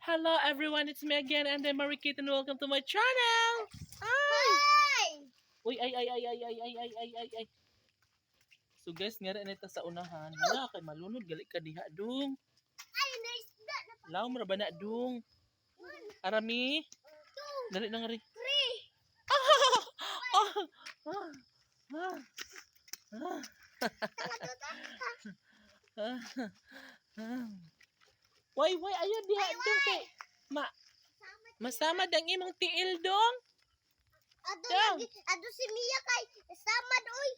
Hello everyone, it's me again and I'm Marikit and welcome to my channel! Ay! Ay! Uy, ay, ay, ay, ay, ay, ay, ay, ay, ay, ay. So guys, nga rin ito sa unahan. Wala, kay malunod, gali ka diha, dong. Ay, naisda na pa. Laom ra ba na, dong? Arami? Dali na nga rin. three. Ah! Ah! Ah! Ah! Nakatuta. Ah! Ah! Why, why, ayun diha, dong kay. Ma, Sama. masama dang imong tiil, dong. Ado lagi, ado si Mia kay sama oy.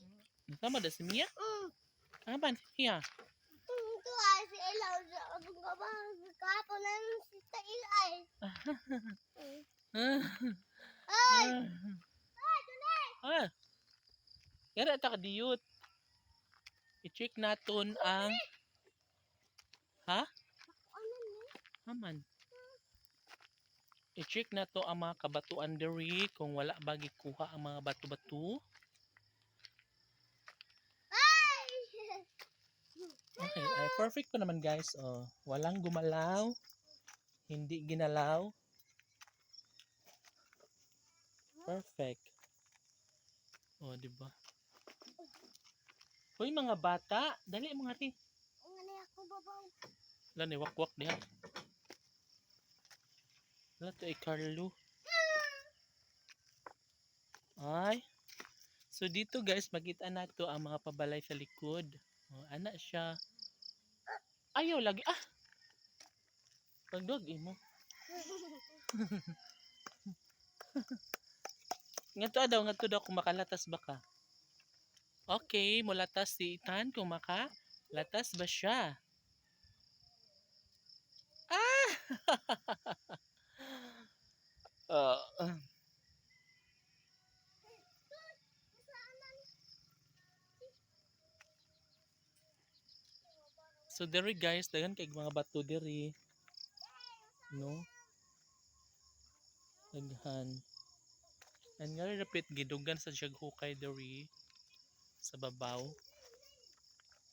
Masama da si Mia? Mm. Aban, hiya. Mm, to ay si Ella sa adong ka ba kapo na si Tail ay. Mm. Ay, Ah! ay, dunay. Ah. Yara ta kadiyot. I-check naton ang Ha? Haman. I-check na to ang mga kabatuan diri kung wala ba gikuha ang mga bato-bato. Ay! Okay, ay perfect ko naman guys. Oh, walang gumalaw. Hindi ginalaw. Perfect. Oh, di ba? Hoy mga bata, dali mga ri. Ang ano ako babaw. Wala ni wakwak diha. Wala to ay Carlo. Ay. So dito guys, makita na to ang mga pabalay sa likod. Oh, ana siya. Ayaw lagi. Ah! Pagdog imo. Nga to daw, nga to daw kung makalatas ba ka. Okay, mulatas si Itan kung makalatas ba siya. Ah! So diri guys, dagan kay mga bato diri. No? Daghan. And nga rapit gidugan sa siyag hukay diri sa babaw.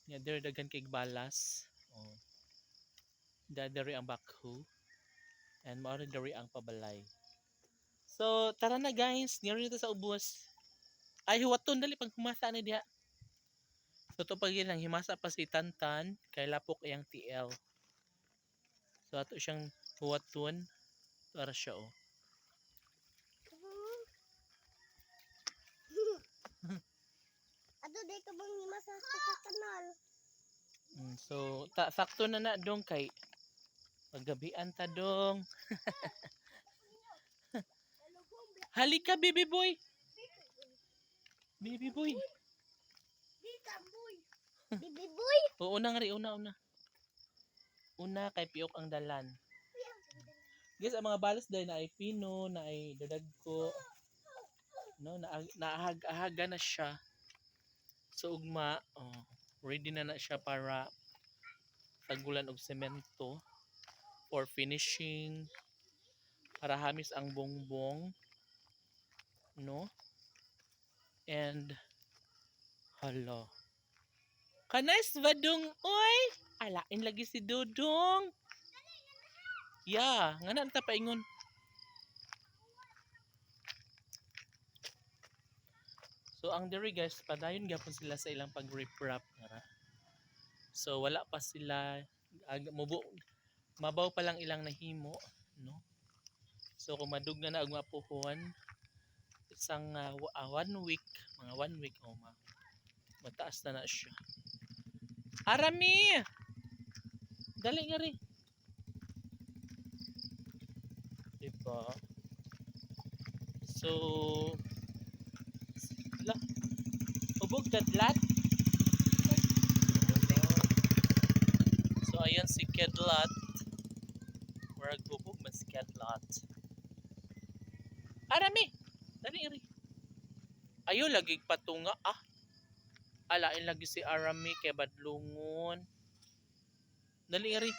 Nga diri dagan kay balas. Oh. Dadari ang backhoe. And mao dari ang pabalay. So, tara na guys. Niro nito sa ubos. Ay, huwaton. Dali, pag humasa na diha. So, ito pag lang, himasa pa si Tantan. Kay lapok iyang TL. So, ato siyang huwaton. Para siya, oh. Ado day ka bang himasa sa kanal. Mm, so, ta sakto na na dong kay paggabian ta dong. Halika, baby boy. Baby boy. Di boy. Bibi boy. Oo, una nga rin, una, una. Una, kay Piok ang dalan. Guys, ang mga balas dahil na ay pino, na ay dadagko. No, na naahag-ahaga na siya. So, ugma, oh, ready na na siya para tagulan og semento for finishing para hamis ang bongbong no and hala Kanas badong oy. Alain lagi si Dudong. Ya, nga na ta paingon. So ang diri guys, padayon gyapon sila sa ilang pag-reprap ngara. So wala pa sila ag, mubo mabaw pa lang ilang nahimo, no? So kung madug na na og mapuhon isang ah, one week, mga one week o ma mataas na na siya. Arami! Dali nga rin. Diba? So, la, ubog dadlat. So, ayan si Kedlat. Murag bubog man si Kedlat. Arami! Rin. Ayaw lagi patunga. Ah, alain lagi si Arami kay Badlungon. Dali nga rin.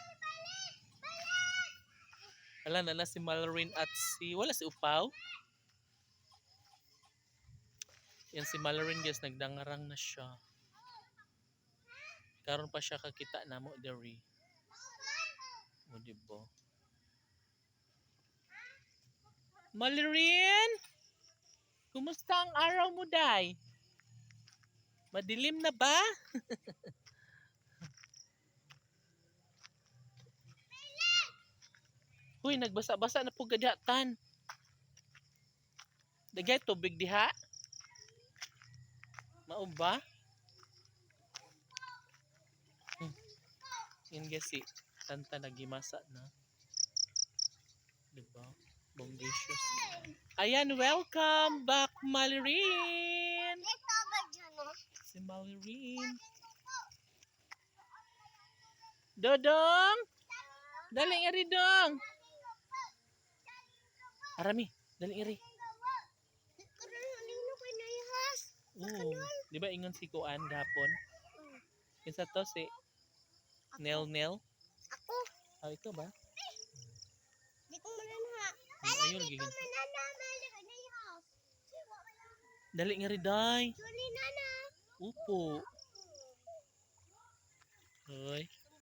Ala na si Mallorin at si wala si Upaw. Yan si Mallorin guys nagdangarang na siya. Karon pa siya kakita namo diri. O di ba? Kumusta ang araw mo, Day? Madilim na ba? Huy, nagbasa-basa na po gadatan. Dagay tubig diha. Mao ba? Hmm. Yan kasi tanta nagimasa na. Diba? Bongacious. Ayan, welcome back, Malirin! Ito ba dyan eh? Si Malirin. Dodong! Daling iri dong! Arami, daling iri. Oo. Di ba ingon si Kuan gapon? Kinsa to si Nel Nel? Ako, Ah, ito ba? di ko mananha. Hmm, Ayun, gigin. Kay naihas. Daling iri day. Upo. Hoy.